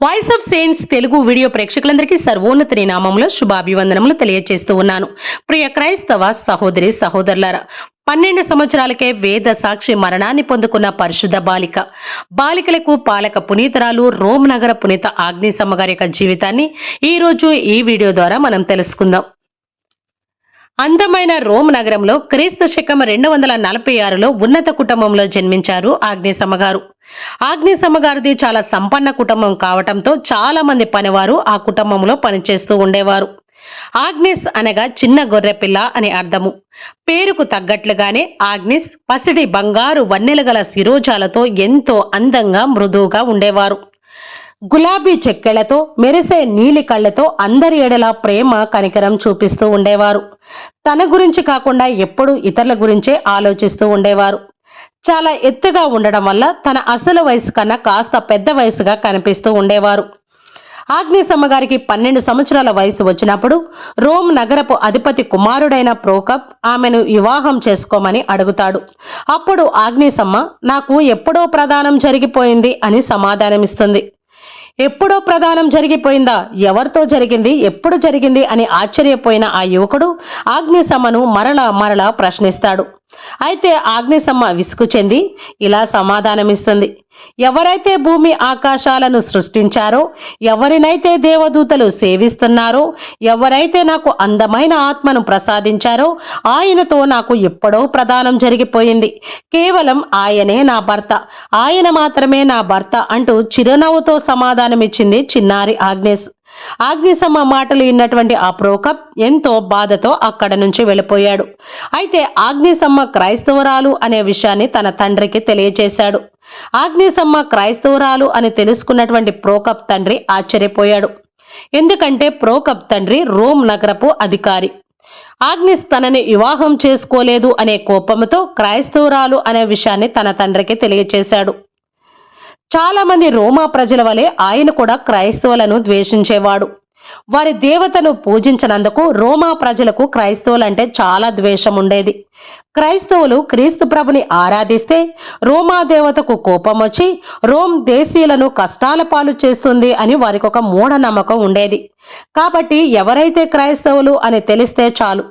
Voice of saints Telugu video ప్రేక్షకులందరికీ సర్వోన్నతిని నామంలో శుభాభివందనములు తెలియజేస్తూ ఉన్నాను. ప్రియ క్రైస్తవ సహోదరి సహోదరులారా పన్నెండు సంవత్సరాలకే వేద సాక్షి మరణాన్ని పొందుకున్న పరిశుద్ధ బాలిక. బాలికలకు పాలక పునీతరాలు రోమ్ నగర పునీత ఆగ్నేసమ్మ గారి యొక్క జీవితాన్ని ఈరోజు ఈ వీడియో ద్వారా మనం తెలుసుకుందాం. అందమైన రోమ్ నగరంలో క్రీస్తు శకం రెండు వందల నలభై ఆరులో ఉన్నత కుటుంబంలో జన్మించారు ఆగ్నేసమ్మ గారు ఆగ్నేసమ్మ గారిది చాలా సంపన్న కుటుంబం కావటంతో చాలా మంది పనివారు ఆ కుటుంబంలో పనిచేస్తూ ఉండేవారు. ఆగ్నేస్ అనగా చిన్న గొర్రెపిల్ల అని అర్థము. పేరుకు తగ్గట్లుగానే ఆగ్నేస్ పసిడి బంగారు వన్నెల గల శిరోజాలతో ఎంతో అందంగా మృదువుగా ఉండేవారు. గులాబీ చెక్కెళ్ళతో మెరిసే నీలి కళ్ళతో అందరి ఎడల ప్రేమ కనికరం చూపిస్తూ ఉండేవారు. తన గురించి కాకుండా ఎప్పుడూ ఇతరుల గురించే ఆలోచిస్తూ ఉండేవారు. చాలా ఎత్తుగా ఉండడం వల్ల తన అసలు వయసు కన్నా కాస్త పెద్ద వయసుగా కనిపిస్తూ ఉండేవారు. ఆగ్నేశమ్మ గారికి పన్నెండు సంవత్సరాల వయసు వచ్చినప్పుడు రోమ్ నగరపు అధిపతి కుమారుడైన ప్రోకప్ ఆమెను వివాహం చేసుకోమని అడుగుతాడు. అప్పుడు ఆగ్నేశమ్మ నాకు ఎప్పుడో ప్రదానం జరిగిపోయింది అని సమాధానమిస్తుంది. ఎప్పుడో ప్రదానం జరిగిపోయిందా? ఎవరితో జరిగింది? ఎప్పుడు జరిగింది? అని ఆశ్చర్యపోయిన ఆ యువకుడు ఆగ్నేశమ్మను మరలా మరలా ప్రశ్నిస్తాడు. అయితే ఆగ్నేసమ్మ విసుగు చెంది ఇలా సమాధానమిస్తుంది. ఎవరైతే భూమి ఆకాశాలను సృష్టించారో ఎవరినైతే దేవదూతలు సేవిస్తున్నారో ఎవరైతే నాకు అందమైన ఆత్మను ప్రసాదించారో ఆయనతో నాకు ఎప్పుడో ప్రదానం జరిగిపోయింది. కేవలం ఆయనే నా భర్త ఆయన మాత్రమే నా భర్త అంటూ చిరునవ్వుతో సమాధానమిచ్చింది చిన్నారి ఆగ్నేస్. ఆగ్నిసమ్మ మాటలు విన్నటువంటి ఆ ప్రోకప్ ఎంతో బాధతో అక్కడ నుంచి వెళ్ళిపోయాడు. అయితే ఆగ్నిసమ్మ క్రైస్తవురాలు అనే విషయాన్ని తన తండ్రికి తెలియచేశాడు. ఆగ్నిసమ్మ క్రైస్తవురాలు అని తెలుసుకున్నటువంటి ప్రోకప్ తండ్రి ఆశ్చర్యపోయాడు. ఎందుకంటే ప్రోకప్ తండ్రి రోమ్ నగరపు అధికారి. ఆగ్నిస్ తనని వివాహం చేసుకోలేదు అనే కోపంతో క్రైస్తవురాలు అనే విషయాన్ని తన తండ్రికి తెలియచేశాడు. చాలా మంది రోమా ప్రజల వలె ఆయన కూడా క్రైస్తవులను ద్వేషించేవాడు. వారి దేవతను పూజించినందుకు రోమా ప్రజలకు క్రైస్తవులంటే చాలా ద్వేషం ఉండేది క్రైస్తవులు క్రీస్తు ప్రభుని ఆరాధిస్తే రోమా దేవతకు కోపం వచ్చి రోమ్ దేశీయులను కష్టాల పాలు చేస్తుంది అని వారికి ఒక మూఢనమ్మకం ఉండేది. కాబట్టి ఎవరైతే క్రైస్తవులు అని తెలిస్తే చాలు.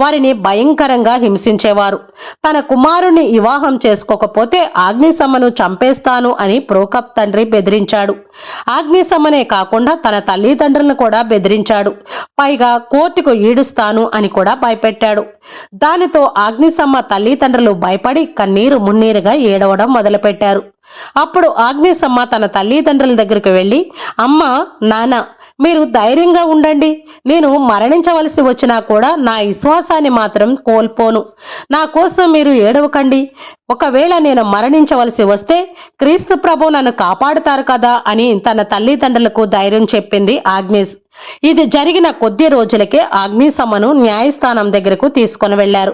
వారిని భయంకరంగా హింసించేవారు. తన కుమారుణ్ణి వివాహం చేసుకోకపోతే ఆగ్నిసమ్మను చంపేస్తాను అని ప్రోకప్ తండ్రి బెదిరించాడు. ఆగ్నిసమ్మనే కాకుండా తన తల్లిదండ్రులను కూడా బెదిరించాడు. పైగా కోర్టుకు ఈడుస్తాను అని కూడా భయపెట్టాడు. దానితో ఆగ్నిసమ్మ తల్లిదండ్రులు భయపడి కన్నీరు మున్నీరుగా ఏడవడం మొదలుపెట్టారు. అప్పుడు ఆగ్నేశమ్మ తన తల్లిదండ్రుల దగ్గరికి వెళ్ళి అమ్మ నాన్న మీరు ధైర్యంగా ఉండండి. నేను మరణించవలసి వచ్చినా కూడా నా విశ్వాసాన్ని మాత్రం కోల్పోను. నా కోసం మీరు ఏడవకండి. ఒకవేళ నేను మరణించవలసి వస్తే క్రీస్తు ప్రభు నన్ను కాపాడుతారు కదా అని తన తల్లిదండ్రులకు ధైర్యం చెప్పింది ఆగ్నేస్ ఇది జరిగిన కొద్ది రోజులకే ఆగ్నిసమ్మను న్యాయస్థానం దగ్గరకు తీసుకొని వెళ్ళారు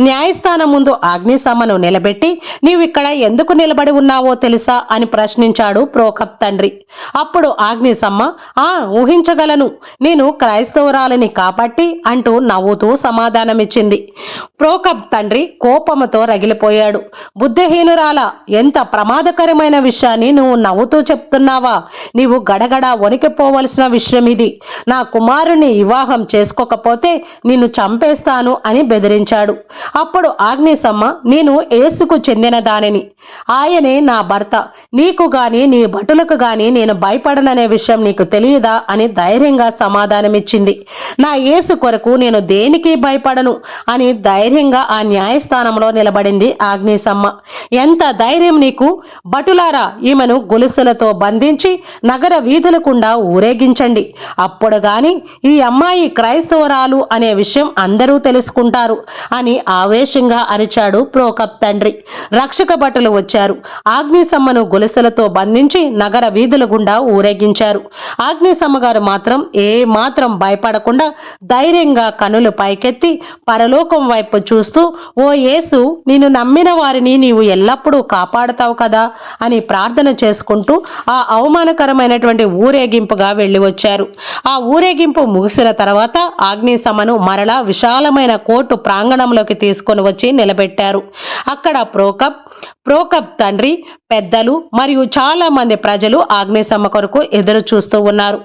న్యాయస్థానం ముందు ఆగ్నిసమ్మను నిలబెట్టి నీవిక్కడ ఎందుకు నిలబడి ఉన్నావో తెలుసా అని ప్రశ్నించాడు ప్రోకప్ తండ్రి. అప్పుడు ఆగ్నిసమ్మ ఆ ఊహించగలను. నేను క్రైస్తవురాలిని కాబట్టి అంటూ నవ్వుతూ సమాధానమిచ్చింది. ప్రోకప్ తండ్రి కోపముతో రగిలిపోయాడు. బుద్ధిహీనురాల ఎంత ప్రమాదకరమైన విషయాన్ని నువ్వు నవ్వుతూ చెప్తున్నావా? నీవు గడగడ వణికిపోవలసిన విషయం ఇది. నా కుమారుని వివాహం చేసుకోకపోతే నిన్ను చంపేస్తాను అని బెదిరించాడు. అప్పుడు ఆగ్నేసమ్మ నేను ఏసుకు చెందిన దానిని ఆయనే నా భర్త. నీకు గాని నీ భటులకు గాని నేను భయపడననే విషయం నీకు తెలియదా అని ధైర్యంగా సమాధానమిచ్చింది. నా యేసు కొరకు నేను దేనికి భయపడను అని ధైర్యంగా ఆ న్యాయస్థానంలో నిలబడింది ఆగ్నేశమ్మ ఎంత ధైర్యం నీకు? భటులారా ఈమెను గొలుసులతో బంధించి నగర వీధులకుండా ఊరేగించండి. అప్పుడు గాని ఈ అమ్మాయి క్రైస్తవరాలు అనే విషయం అందరూ తెలుసుకుంటారు అని ఆవేశంగా అరిచాడు ప్రోకప్ తండ్రి. రక్షక భటులు వచ్చారు. ఆగ్నేసమ్మను గొలుసులతో బంధించి నగర వీధుల గుండా ఊరేగించారు. ఆగ్నేసమ్మ గారు మాత్రం ఏ మాత్రం భయపడకుండా ధైర్యంగా కనులు పైకెత్తి పరలోకం వైపు చూస్తూ ఓ యేసు నిన్ను నమ్మిన వారిని నీవు ఎల్లప్పుడూ కాపాడతావు కదా? అని ప్రార్థన చేసుకుంటూ ఆ అవమానకరమైనటువంటి ఊరేగింపుగా వెళ్ళి వచ్చారు. ఆ ఊరేగింపు ముగిసిన తర్వాత ఆగ్నేసమ్మను మరలా విశాలమైన కోర్టు ప్రాంగణంలోకి తీసుకొని వచ్చి నిలబెట్టారు. అక్కడ ప్రోకప్ ప్రోకప్ తండ్రి పెద్దలు మరియు చాలా మంది ప్రజలు ఆగ్నేసమ్మ కొరకు ఎదురు చూస్తూ ఉన్నారు.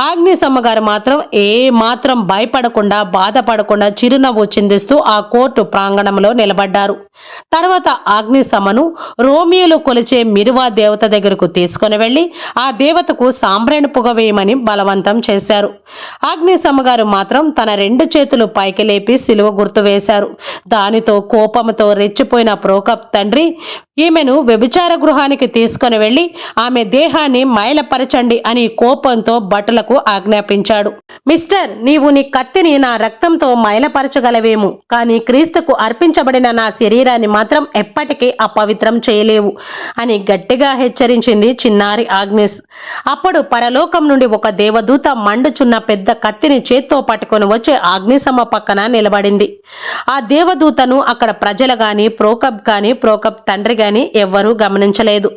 ఆగ్నేసమ్మ గారు మాత్రం ఏ మాత్రం భయపడకుండా బాధపడకుండా చిరునవ్వు చిందిస్తూ ఆ కోర్టు ప్రాంగణంలో నిలబడ్డారు. తర్వాత ఆగ్నేసమ్మను రోమియోలు కొలిచే మిరువా దేవత దగ్గరకు తీసుకొని వెళ్ళి ఆ దేవతకు సాంబ్రాణి పొగ వేయమని బలవంతం చేశారు. ఆగ్నేసమ్మ గారు మాత్రం తన రెండు చేతులు పైకి లేపి సిలువ గుర్తు వేశారు. దానితో కోపంతో రెచ్చిపోయిన ప్రోకప్ తండ్రి ఈమెను వ్యభిచార గృహానికి తీసుకొని వెళ్ళి ఆమె దేహాన్ని మైలపరచండి అని కోపంతో భటులకు ఆజ్ఞాపించాడు. మిస్టర్ నీవు నీ కత్తిని నా రక్తంతో మైలపరచగలవేమో కానీ క్రీస్తుకు అర్పించబడిన నా శరీరాన్ని మాత్రం ఎప్పటికీ అపవిత్రం చేయలేవు అని గట్టిగా హెచ్చరించింది చిన్నారి ఆగ్నేస్. అప్పుడు పరలోకం నుండి ఒక దేవదూత మండుచున్న పెద్ద కత్తిని చేత్తో పట్టుకొని వచ్చే ఆగ్నిసమ్మ పక్కన నిలబడింది. ఆ దేవదూతను అక్కడ ప్రజలు గాని ప్రోకప్ గాని ప్రోకప్ తండ్రి గాని ఎవ్వరూ గమనించలేదు.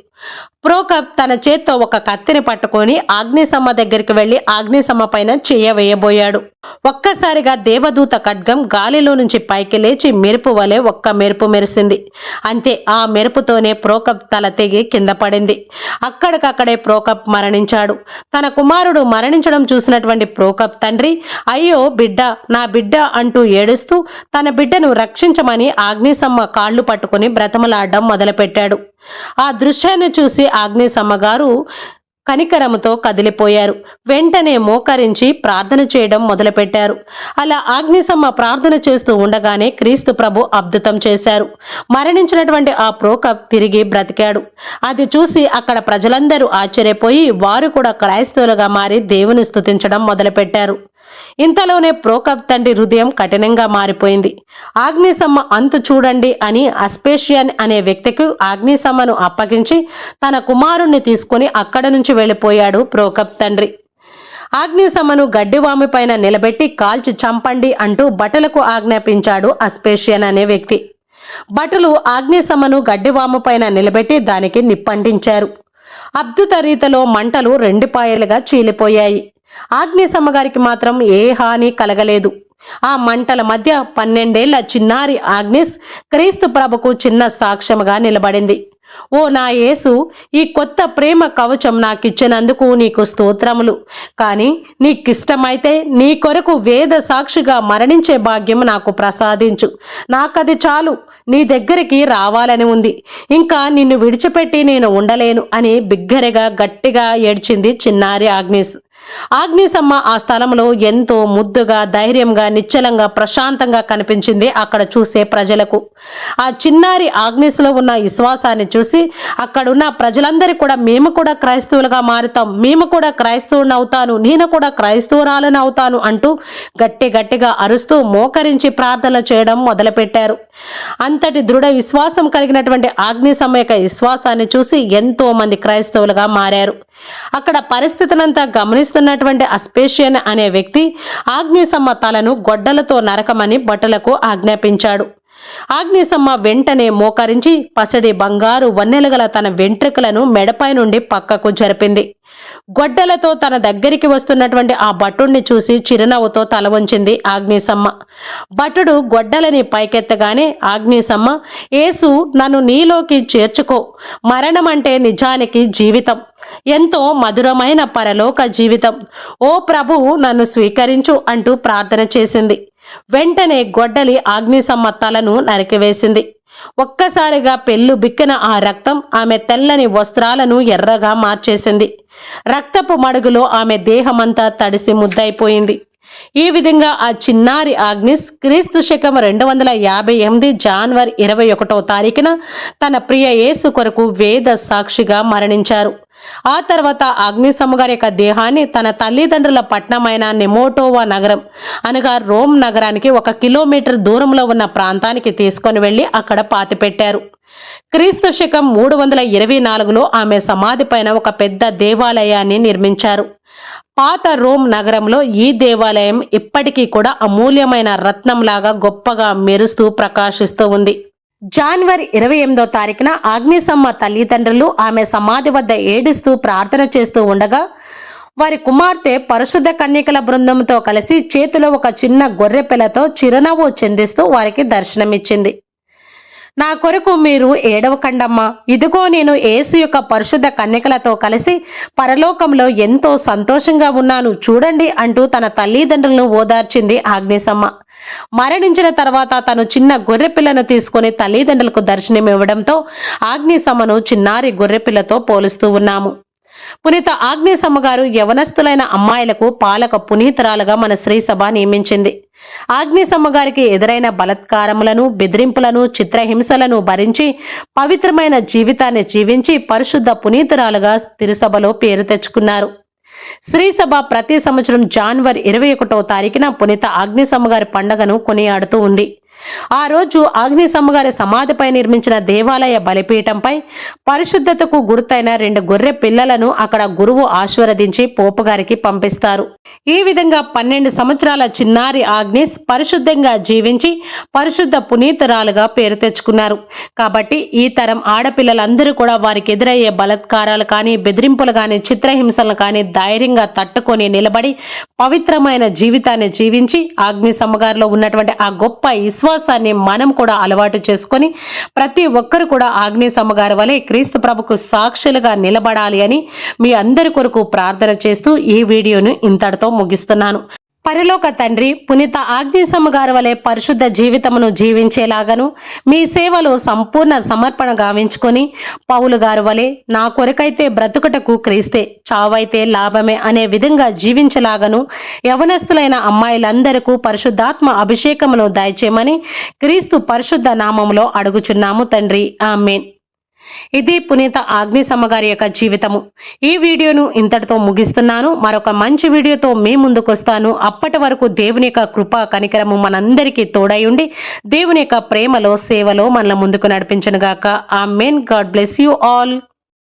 ప్రోకప్ తన చేత్తో ఒక కత్తిని పట్టుకొని ఆగ్నిసమ్మ దగ్గరికి వెళ్ళి ఆగ్నిసమ్మ పైన చెయ్య వేయబోయాడు. ఒక్కసారిగా దేవదూత ఖడ్గం గాలిలో నుంచి పైకి లేచి మెరుపు వలె ఒక్క మెరుపు మెరిసింది. అంతే ఆ మెరుపుతోనే ప్రోకప్ తల తెగి కింద పడింది. అక్కడికక్కడే ప్రోకప్ మరణించాడు. తన కుమారుడు మరణించడం చూసినటువంటి ప్రోకప్ తండ్రి అయ్యో బిడ్డ నా బిడ్డ అంటూ ఏడుస్తూ తన బిడ్డను రక్షించమని ఆగ్నిసమ్మ కాళ్ళు పట్టుకుని బ్రతమలాడడం మొదలుపెట్టాడు. ఆ దృశ్యాన్ని చూసి ఆగ్నేసమ్మ గారు కనికరముతో కదిలిపోయారు. వెంటనే మోకరించి ప్రార్థన చేయడం మొదలుపెట్టారు. అలా ఆగ్నేశమ్మ ప్రార్థన చేస్తూ ఉండగానే క్రీస్తు ప్రభు అద్భుతం చేశారు. మరణించినటువంటి ఆ ప్రోకప్ తిరిగి బ్రతికాడు. అది చూసి అక్కడ ప్రజలందరూ ఆశ్చర్యపోయి వారు కూడా క్రైస్తవులుగా మారి దేవుని స్థుతించడం మొదలుపెట్టారు. ఇంతలోనే ప్రోకప్ తండ్రి హృదయం కఠినంగా మారిపోయింది. ఆగ్నేశమ్మ అంతు చూడండి అని అస్పేషియన్ అనే వ్యక్తికి ఆగ్నేశమ్మను అప్పగించి తన కుమారుణ్ణి తీసుకుని అక్కడ నుంచి వెళ్ళిపోయాడు ప్రోకప్ తండ్రి. ఆగ్నేశమ్మను గడ్డివామి పైన నిలబెట్టి కాల్చి చంపండి అంటూ బటలకు ఆజ్ఞాపించాడు అస్పేషియన్ అనే వ్యక్తి. భటులు ఆగ్నేశమ్మను గడ్డివాము పైన నిలబెట్టి దానికి నిప్పంటించారు. అద్భుత రీతిలో మంటలు రెండు పాయలుగా చీలిపోయాయి. ఆగ్నేశమ్మగారికి మాత్రం ఏ హాని కలగలేదు. ఆ మంటల మధ్య పన్నెండేళ్ళ చిన్నారి ఆగ్నేస్ క్రీస్తు ప్రభకు చిన్న సాక్ష్యముగా నిలబడింది. ఓ నా యేసు ఈ కొత్త ప్రేమ కవచం నాకిచ్చినందుకు నీకు స్తోత్రములు. కానీ నీకిష్టమైతే నీ కొరకు వేద సాక్షిగా మరణించే భాగ్యం నాకు ప్రసాదించు. నాకది చాలు నీ దగ్గరికి రావాలని ఉంది. ఇంకా నిన్ను విడిచిపెట్టి నేను ఉండలేను అని బిగ్గరగా గట్టిగా ఏడ్చింది చిన్నారి ఆగ్నేస్. ఆగ్నేసమ్మ ఆ స్థలంలో ఎంతో ముద్దుగా ధైర్యంగా నిశ్చలంగా ప్రశాంతంగా కనిపించింది అక్కడ చూసే ప్రజలకు. ఆ చిన్నారి ఆగ్నేస్లో ఉన్న విశ్వాసాన్ని చూసి అక్కడున్న ప్రజలందరి కూడా మేము కూడా క్రైస్తవులుగా మారుతాం మేము కూడా క్రైస్తవుని అవుతాను నేను కూడా క్రైస్తవురాలను అవుతాను అంటూ గట్టి గట్టిగా అరుస్తూ మోకరించి ప్రార్థన చేయడం మొదలుపెట్టారు. అంతటి దృఢ విశ్వాసం కలిగినటువంటి ఆగ్నేసమ్మ యొక్క విశ్వాసాన్ని చూసి ఎంతో మంది క్రైస్తవులుగా మారారు. అక్కడ పరిస్థితినంతా గమనిస్తున్నటువంటి అస్పేషియన్ అనే వ్యక్తి ఆగ్నేసమ్మ తలను గొడ్డలతో నరకమని భటులకు ఆజ్ఞాపించాడు. ఆగ్నేసమ్మ వెంటనే మోకరించి పసిడి బంగారు వన్నెలగల తన వెంట్రుకలను మెడపై నుండి పక్కకు జరిపింది. గొడ్డలతో తన దగ్గరికి వస్తున్నటువంటి ఆ భటుణ్ణి చూసి చిరునవ్వుతో తల వంచింది ఆగ్నేసమ్మ భటుడు గొడ్డలని పైకెత్తగానే ఆగ్నేసమ్మ ఏసు నన్ను నీలోకి చేర్చుకో. మరణం అంటే నిజానికి జీవితం. ఎంతో మధురమైన పరలోక జీవితం. ఓ ప్రభువు నన్ను స్వీకరించు అంటూ ప్రార్థన చేసింది. వెంటనే గొడ్డలి ఆగ్నిసమ్మ తలను నరికివేసింది. ఒక్కసారిగా పెళ్ళు బిక్కిన ఆ రక్తం ఆమె తెల్లని వస్త్రాలను ఎర్రగా మార్చేసింది. రక్తపు మడుగులో ఆమె దేహమంతా తడిసి ముద్దైపోయింది ఈ విధంగా ఆ చిన్నారి ఆగ్నిస్ క్రీస్తు శకం రెండు వందల యాభై ఎనిమిది జనవరి ఇరవై ఒకటో తారీఖున తన ప్రియ యేసు కొరకు వేద సాక్షిగా మరణించారు. ఆ తర్వాత అగ్నిసమ్మ గారి యొక్క దేహాన్ని తన తల్లిదండ్రుల పట్టణమైన నెమోటోవా నగరం అనగా రోమ్ నగరానికి ఒక కిలోమీటర్ దూరంలో ఉన్న ప్రాంతానికి తీసుకొని వెళ్ళి అక్కడ పాతిపెట్టారు. క్రీస్తు శకం మూడు వందల ఇరవై నాలుగులో ఆమె సమాధి పైన ఒక పెద్ద దేవాలయాన్ని నిర్మించారు. పాత రోమ్ నగరంలో ఈ దేవాలయం ఇప్పటికీ కూడా అమూల్యమైన రత్నంలాగా గొప్పగా మెరుస్తూ ప్రకాశిస్తూ ఉంది. జనవరి ఇరవై ఎనిమిదో తారీఖున ఆగ్నిసమ్మ తల్లిదండ్రులు ఆమె సమాధి వద్ద ఏడుస్తూ ప్రార్థన చేస్తూ ఉండగా వారి కుమార్తె పరిశుద్ధ కన్యకల బృందంతో కలిసి చేతిలో ఒక చిన్న గొర్రె పిల్లతో చిరునవ్వు చెందిస్తూ వారికి దర్శనమిచ్చింది. నా కొరకు మీరు ఏడవకండమ్మా. ఇదిగో నేను ఏసు యొక్క పరిశుద్ధ కన్యకలతో కలిసి పరలోకంలో ఎంతో సంతోషంగా ఉన్నాను. చూడండి అంటూ తన తల్లిదండ్రులను ఓదార్చింది ఆగ్నేసమ్మ మరణించిన తర్వాత తను చిన్న గొర్రె పిల్లను తీసుకుని తల్లిదండ్రులకు దర్శనమివ్వడంతో ఆగ్నేశమ్మను చిన్నారి గొర్రె పిల్లతో పోలుస్తూ ఉన్నాము. పునీత ఆగ్నేసమ్మ గారు యవనస్తులైన అమ్మాయిలకు పాలక పునీతరాలుగా మన శ్రీసభ నియమించింది. ఆగ్నేసమ్మ గారికి ఎదురైన బలత్కారములను బెదిరింపులను చిత్రహింసలను భరించి పవిత్రమైన జీవితాన్ని జీవించి పరిశుద్ధ పునీతురాలుగా తిరుసభలో పేరు తెచ్చుకున్నారు. శ్రీసభ ప్రతి సంవత్సరం జనవరి ఇరవై ఒకటో తారీఖున పునీత అగ్నిసమ్మ గారి పండగను కొనియాడుతూ ఉంది. ఆ రోజు అగ్నిసమ్మ గారి సమాధిపై నిర్మించిన దేవాలయ బలిపీఠంపై పరిశుద్ధతకు గుర్తైన రెండు గొర్రె పిల్లలను అక్కడ గురువు ఆశీర్వదించి పోపు గారికి పంపిస్తారు. ఈ విధంగా పన్నెండు సంవత్సరాల చిన్నారి ఆగ్నేస్ పరిశుద్ధంగా జీవించి పరిశుద్ధ పునీతరాలుగా పేరు తెచ్చుకున్నారు. కాబట్టి ఈ తరం ఆడపిల్లలందరూ కూడా వారికి ఎదురయ్యే బలత్కారాలు కానీ బెదిరింపులు కానీ చిత్రహింసలు కానీ ధైర్యంగా తట్టుకొని నిలబడి పవిత్రమైన జీవితాన్ని జీవించి ఆగ్నేసమ్మగారిలో ఉన్నటువంటి ఆ గొప్ప విశ్వాసాన్ని మనం కూడా అలవాటు చేసుకొని ప్రతి ఒక్కరు కూడా ఆగ్నేసమ్మగారి వలె క్రీస్తు ప్రభుకు సాక్షులుగా నిలబడాలి అని మీ అందరి కొరకు ప్రార్థన చేస్తూ ఈ వీడియోను ఇంతటితో ముగిస్తున్నాను. పరిలోక తండ్రి పునీత ఆగ్నేసమ్మ గారి వలె పరిశుద్ధ జీవితమును జీవించేలాగను మీ సేవలో సంపూర్ణ సమర్పణ గావించుకొని పౌలు గారి వలె నా కొరకైతే బ్రతుకుటకు క్రీస్తే చావైతే లాభమే అనే విధంగా జీవించేలాగను యవనస్తులైన అమ్మాయిలందరకు పరిశుద్ధాత్మ అభిషేకమును దయచేయమని క్రీస్తు పరిశుద్ధ నామములో అడుగుచున్నాము తండ్రి. ఆమెన్. ఇది పునీత ఆగ్నేసమ్మ గారి యొక్క జీవితము. ఈ వీడియోను ఇంతటితో ముగిస్తున్నాను. మరొక మంచి వీడియోతో మీ ముందుకు వస్తాను. అప్పటి వరకు దేవుని యొక్క కృప కనికరము మనందరికీ తోడై ఉండి దేవుని యొక్క ప్రేమలో సేవలో మనల ముందుకు నడిపించనుగాక. Amen god bless you all.